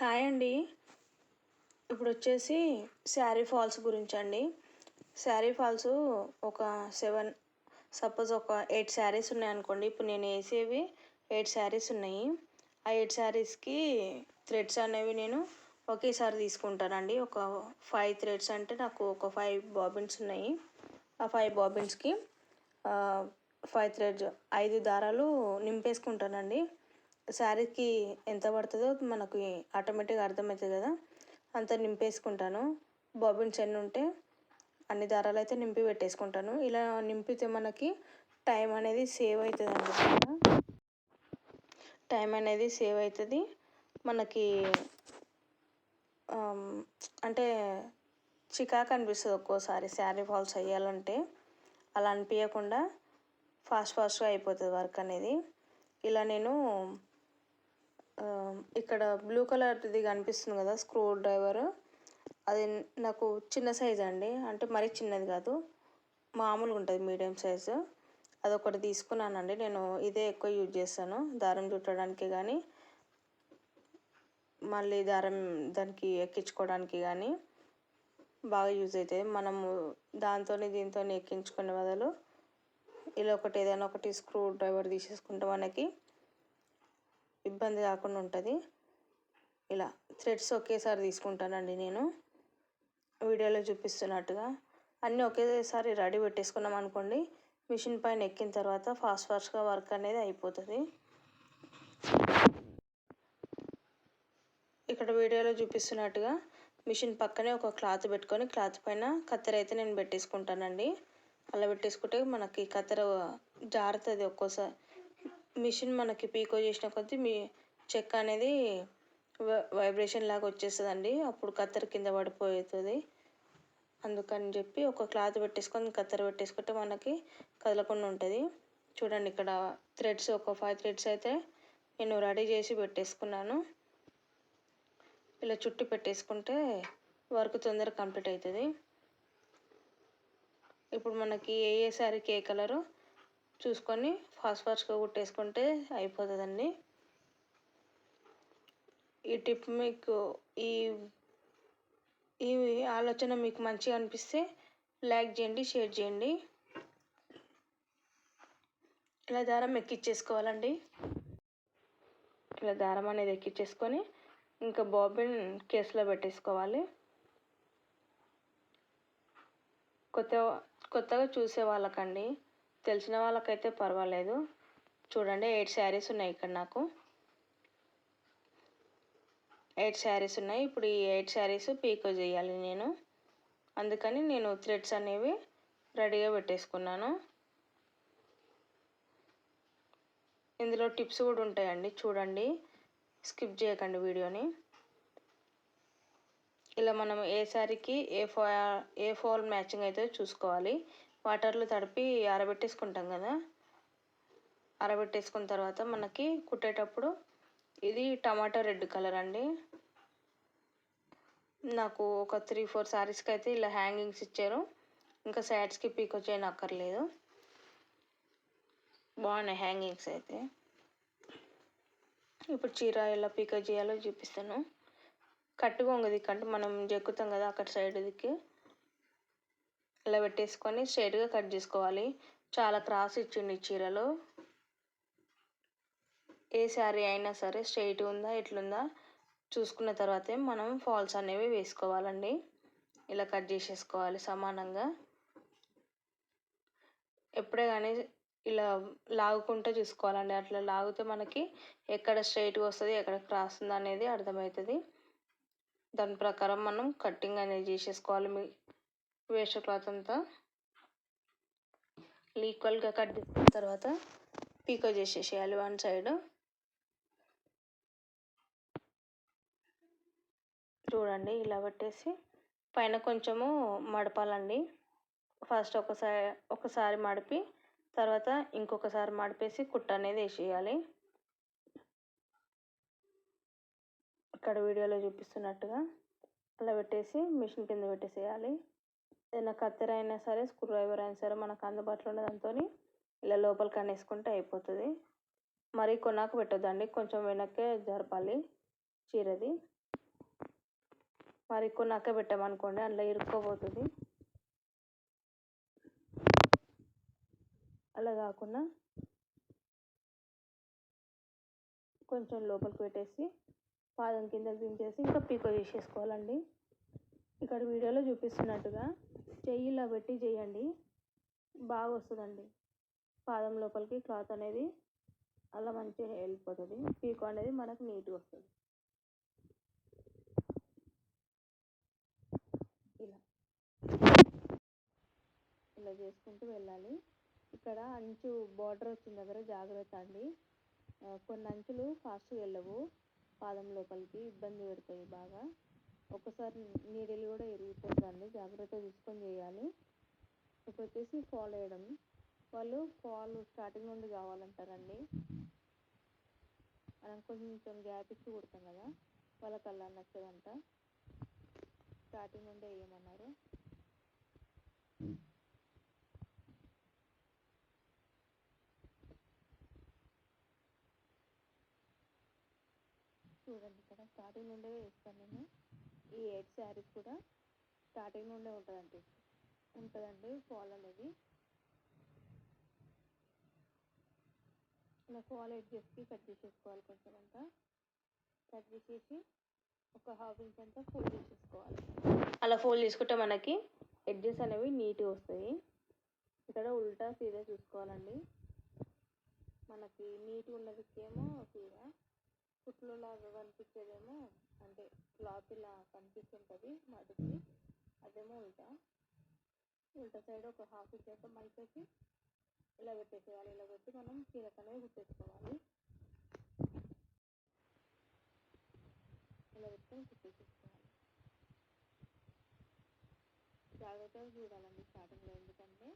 Hi అండి. ఇప్పుడు వచ్చేసి శారీ ఫాల్స్ గురించి అండి శారీ ఫాల్స్ ఒక సెవెన్ సపోజ్ ఒక ఎయిట్ శారీస్ ఉన్నాయి అనుకోండి ఇప్పుడు నేను వేసేవి ఎయిట్ శారీస్ ఉన్నాయి. ఆ ఎయిట్ శారీస్కి థ్రెడ్స్ అనేవి నేను ఒకేసారి తీసుకుంటానండి. ఒక ఫైవ్ థ్రెడ్స్ అంటే నాకు ఒక ఫైవ్ బాబిన్స్ ఉన్నాయి. ఆ ఫైవ్ బాబిన్స్కి ఫైవ్ థ్రెడ్స్ ఐదు దారాలు నింపేసుకుంటానండి. శారీకి ఎంత పడుతుందో మనకి ఆటోమేటిక్గా అర్థమవుతుంది కదా. అంత నింపేసుకుంటాను. బాబిన్ చెన్ను ఉంటే అన్ని దారాలు అయితే నింపి పెట్టేసుకుంటాను. ఇలా నింపితే మనకి టైం అనేది సేవ్ అవుతుంది అనమాట టైం అనేది సేవ్ అవుతుంది. మనకి అంటే చికాకు అనిపిస్తుంది ఒక్కోసారి శారీ ఫాల్స్ వేయాలంటే అలా అనిపించకుండా ఫాస్ట్ ఫాస్ట్గా అయిపోతుంది వర్క్ అనేది. ఇలా నేను ఇక్కడ బ్లూ కలర్ది కనిపిస్తుంది కదా స్క్రూ డ్రైవర్. అది నాకు చిన్న సైజ్ అండి. అంటే మరీ చిన్నది కాదు. మామూలుగా ఉంటుంది మీడియం సైజు. అదొకటి తీసుకున్నానండి. నేను ఇదే ఎక్కువ యూజ్ చేస్తాను. దారం చుట్టడానికి కానీ మళ్ళీ దారం దానికి ఎక్కించుకోవడానికి కానీ బాగా యూజ్ అవుతుంది మనము దాంతో దీంతో ఎక్కించుకునే బదులు ఇలా ఒకటి ఏదైనా ఒకటి స్క్రూ డ్రైవర్ తీసేసుకుంటే మనకి ఇబ్బంది కాకుండా ఉంటుంది. ఇలా థ్రెడ్స్ ఒకేసారి తీసుకుంటానండి నేను. వీడియోలో చూపిస్తున్నట్టుగా. అన్నీ ఒకేసారి రెడీ పెట్టేసుకున్నాం అనుకోండి మిషన్ పైన ఎక్కిన తర్వాత ఫాస్ట్ ఫాస్ట్గా వర్క్ అనేది అయిపోతుంది. ఇక్కడ వీడియోలో చూపిస్తున్నట్టుగా మిషన్ పక్కనే ఒక క్లాత్ పెట్టుకొని క్లాత్ పైన కత్తెర అయితే నేను పెట్టేసుకుంటానండి. అలా పెట్టేసుకుంటే మనకి కత్తెర జారుతుంది ఒక్కోసారి మిషన్ మనకి పీకో చేసిన కొద్దీ మీ చెక్క అనేది వైబ్రేషన్ లాగా వచ్చేస్తుందండి. అప్పుడు కత్తెర కింద పడిపోతుంది. అందుకని చెప్పి ఒక క్లాత్ పెట్టేసుకొని కత్తెర పెట్టేసుకుంటే మనకి కదలకుండా ఉంటుంది. చూడండి ఇక్కడ థ్రెడ్స్ ఒక ఫైవ్ థ్రెడ్స్ అయితే నేను రెడీ చేసి పెట్టేసుకున్నాను. ఇలా చుట్టి పెట్టేసుకుంటే వర్క్ తొందరగా కంప్లీట్ అవుతుంది ఇప్పుడు మనకి ఏ ఏ శారీకి ఏ కలరు చూసుకొని ఫాస్ట్ ఫాస్ట్గా కుట్టేసుకుంటే అయిపోతుందండి. ఈ టిప్ మీకు ఈ ఈ ఆలోచన మీకు మంచిగా అనిపిస్తే లైక్ చేయండి షేర్ చేయండి. ఇలా దారం ఎక్కిచ్చేసుకోవాలండి. ఇలా దారం అనేది ఎక్కిచ్చేసుకొని ఇంకా బాబిన్ కేసులో పెట్టేసుకోవాలి. కొత్త కొత్తగా చూసే వాళ్ళకండి. తెలిసిన వాళ్ళకైతే పర్వాలేదు. చూడండి ఎయిట్ శారీస్ ఉన్నాయి ఇక్కడ నాకు. ఎయిట్ శారీస్ ఉన్నాయి. ఇప్పుడు ఈ ఎయిట్ శారీస్ పీకో చేయాలి నేను. అందుకని నేను థ్రెడ్స్ అనేవి రెడీగా పెట్టేసుకున్నాను. ఇందులో టిప్స్ కూడా ఉంటాయండి. చూడండి స్కిప్ చేయకండి వీడియోని. ఇలా మనం ఏ శారీకి ఏ ఫో ఏ ఫాల్ మ్యాచింగ్ అయితే చూసుకోవాలి. వాటర్లో తడిపి ఆరబెట్టేసుకుంటాం కదా. ఆరబెట్టేసుకున్న తర్వాత మనకి కుట్టేటప్పుడు ఇది టమాటా రెడ్ కలర్ అండి. నాకు ఒక త్రీ ఫోర్ శారీస్కి అయితే ఇలా హ్యాంగింగ్స్ ఇచ్చారు. ఇంకా సైడ్స్కి పీక్ వచ్చేయని అక్కర్లేదు. బాగున్నాయి హ్యాంగింగ్స్ అయితే. ఇప్పుడు చీర ఎలా పీక చేయాలో చూపిస్తాను. కట్టుగా ఉంది కంటే మనం జక్కుతాం కదా అక్కడ సైడ్ దిక్కి. ఇలా పెట్టేసుకొని స్ట్రైట్గా కట్ చేసుకోవాలి. చాలా క్రాస్ ఇచ్చిండి చీరలో. ఏ శారీ అయినా సరే స్ట్రైట్ ఉందా ఎట్లుందా చూసుకున్న తర్వాతే మనం ఫాల్స్ అనేవి వేసుకోవాలండి. ఇలా కట్ చేసేసుకోవాలి సమానంగా. ఎప్పుడే కానీ ఇలా లాగుకుంటే చూసుకోవాలండి. అట్లా లాగితే మనకి ఎక్కడ స్ట్రైట్గా వస్తుంది ఎక్కడ క్రాస్ ఉంది అనేది అర్థమవుతుంది దాని ప్రకారం మనం కటింగ్ అనేది చేసేసుకోవాలి. మీ వేస్ట్ క్లాత్ అంతా ఈక్వల్గా కట్ చేసిన తర్వాత పీకో చేసేసేయాలి వన్ సైడ్. చూడండి ఇలా పెట్టేసి పైన కొంచెము మడపాలండి. ఫస్ట్ ఒకసారి ఒకసారి మడిపి తర్వాత ఇంకొకసారి మడిపేసి కుట్ట అనేది వేసేయాలి. ఇక్కడ వీడియోలో చూపిస్తున్నట్టుగా అలా పెట్టేసి మిషన్ కింద పెట్టేసేయాలి. ఏదైనా కత్తెర అయినా సరే స్క్రూ డ్రైవర్ అయినా సరే మనకు అందుబాటులో ఉన్న దాంతో ఇలా లోపలికి అనేసుకుంటే అయిపోతుంది. మరీ కొన్నాకు పెట్టొద్దండి కొంచెం వెనక్కే జరపాలి చీరది. మరి కొన్నాకే పెట్టామనుకోండి అందులో ఇరుక్కోబోతుంది. అలా కాకుండా కొంచెం లోపలికి పెట్టేసి పాదం కిందకి దించేసి ఇంకా పీకో చేసేసుకోవాలండి ఇక్కడ వీడియోలో చూపిస్తున్నట్టుగా చెయ్యి ఇలా పెట్టి చేయండి. బాగా వస్తుందండి. పాదం లోపలికి క్లాత్ అనేది అలా మంచిగా వెళ్ళిపోతుంది పీకో అనేది మనకు నీట్గా వస్తుంది. ఇలా. ఇలా చేసుకుంటూ వెళ్ళాలి. ఇక్కడ అంచు బార్డర్ వచ్చిన దగ్గర జాగ్రత్త అండి. కొన్ని అంచులు ఫాస్ట్గా వెళ్ళవు. పాదం లోపలికి ఇబ్బంది పెడతాయి బాగా. ఒక్కసారి నీడలు కూడా ఇరిగిపోతుందండి. జాగ్రత్త తీసుకొని చేయాలి. ఇప్పుడు వచ్చేసి ఫాల్ వేయడం. వాళ్ళు ఫాల్ స్టార్టింగ్ నుండి కావాలంటారండి. మనం కొంచెం గ్యాప్ ఇచ్చి కుడతాం కదా వాళ్ళకి అలా నచ్చదంట. స్టార్టింగ్ నుండి వేయమన్నారు. చూడండి ఇక్కడ స్టార్టింగ్ నుండే వేస్తాను నేను. ఈ ఎయిట్ శారీస్ కూడా స్టార్టింగ్ నుండే ఉంటుందండి. ఉంటుందండి ఫాల్ అనేది. ఇలా ఫాల్ ఎడ్జెస్కి కట్ చేసేసుకోవాలి కొంచెం అంతా. కట్ చేసేసి ఒక హాఫ్ ఇంచ్ అంతా ఫోల్డ్ చేసేసుకోవాలి. అలా ఫోల్డ్ చేసుకుంటే మనకి ఎడ్జెస్ అనేవి నీట్గా వస్తాయి. ఇక్కడ ఉల్టా సీదా చూసుకోవాలండి. మనకి నీట్గా ఉన్నదికేమో సీదా. కుట్లు లాగా కనిపించేదేమో అంటే క్లాత్ ఇలా కనిపిస్తుంటుంది వాటికి అదేమో ఉల్టా. ఉల్టా సైడ్ ఒక హాఫ్ ఇంచ్ అయితే మలిపేసి ఇలా పెట్టేసేయాలి ఇలా పెట్టి మనం చీరకు అనేది కుట్టేసుకోవాలి ఇలా పెట్టుకొని కుట్టేసేసుకోవాలి జాగ్రత్తగా చూడాలండి స్టార్టింగ్లో ఎందుకంటే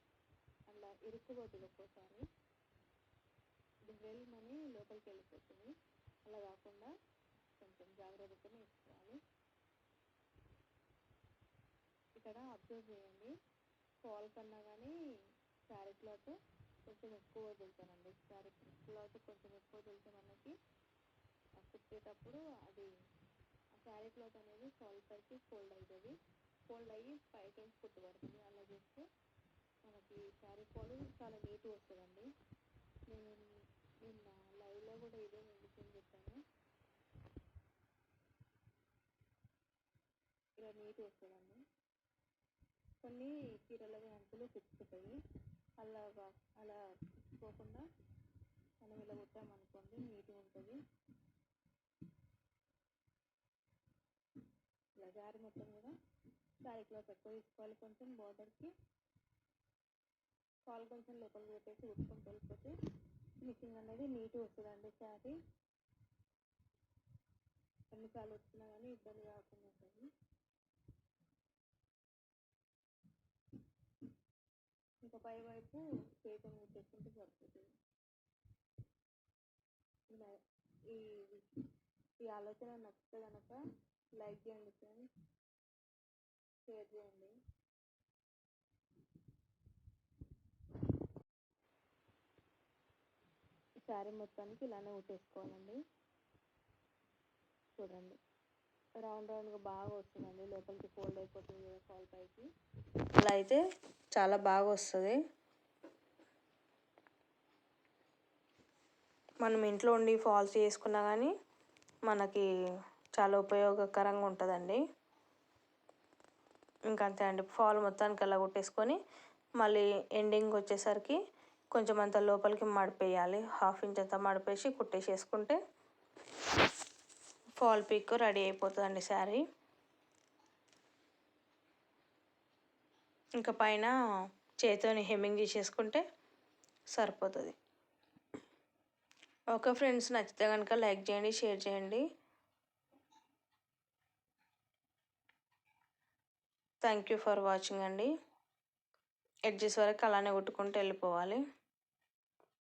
అలా ఇరుక్కుపోతుంది ఒక్కోసారి. వెళ్ళి మనీ లోపలికి వెళ్ళిపోతుంది అలా కాకుండా కొంచెం జాగ్రత్తగా వేసుకోవాలి ఇక్కడ అబ్జర్వ్ చేయండి. ఫాల్ కన్నా కానీ శారీ క్లాత్ కొంచెం ఎక్కువ తెలుసానండి శారీ క్లాత్ కొంచెం ఎక్కువ వదిలితే మనకి కుట్టేటప్పుడు అది ఆ శారీ క్లాత్ అనేది ఫాల్ పైకి ఫోల్డ్ అవుతుంది. ఫోల్డ్ అయ్యి పైకి నుంచి కుట్టుబడుతుంది అలా చేస్తే మనకి శారీ ఫాల్ చాలా నీట్గా వస్తుందండి. నేను నిన్న లైవ్లో కూడా ఇదే మెడిసిన్ చెప్పాను ఇలా నీట్గా వస్తుందండి కొన్ని చీరల అంచులు కుచ్చుకుతాయి అలా అలా పోకుండా మనం ఇలా కొట్టామనుకోండి నీట్గా ఉంటుంది. ఇలా జారి మొత్తం కూడా శారీ క్లాత్ ఎక్కువ తీసుకోవాలి. కొంచెం బార్డర్కి కాలు కొంచెం లోపలికి పెట్టేసి కుట్టుకుంటూ వెళ్ళిపోతే మిక్సింగ్ అనేది నీట్గా వస్తుందండి శారీ. ఎన్నిసార్లు వచ్చినా కానీ ఇబ్బంది కాకుండా ఉంటుంది ఇంకా పై వైపు పేపర్ ముట్టేసుకుంటే సరిపోతుంది. ఈ ఈ ఆలోచన నచ్చితే కనుక లైక్ చేయండి ఫ్రెండ్స్. షేర్ చేయండి. శారీ మొత్తానికి ఇలానే ఉట్టేసుకోవాలండి చూడండి. రౌండ్ రౌండ్గా బాగా వస్తుందండి. లోపలికి ఫోల్డ్ అయిపోతుంది కదా ఫాల్ పైకి. అలా అయితే చాలా బాగా వస్తుంది. మనం ఇంట్లో ఉండి ఫాల్స్ చేసుకున్నా కానీ మనకి చాలా ఉపయోగకరంగా ఉంటుందండి. ఇంకా అంతే అండి. ఫాల్ మొత్తానికి అలా కొట్టేసుకొని మళ్ళీ ఎండింగ్ వచ్చేసరికి కొంచెం అంత లోపలికి మడిపేయాలి. హాఫ్ ఇంచ్ అంతా మడిపేసి కుట్టేసేసుకుంటే ఫాల్ పీక్ రెడీ అయిపోతుందండి శారీ. ఇంకా పైన చేతితోని హెమ్మింగ్ చేసేసుకుంటే సరిపోతుంది. ఓకే ఫ్రెండ్స్ నచ్చితే కనుక లైక్ చేయండి షేర్ చేయండి. థ్యాంక్ యూ ఫర్ వాచింగ్ అండి. ఎడ్జెస్ వరకు అలానే కొట్టుకుంటూ వెళ్ళిపోవాలి.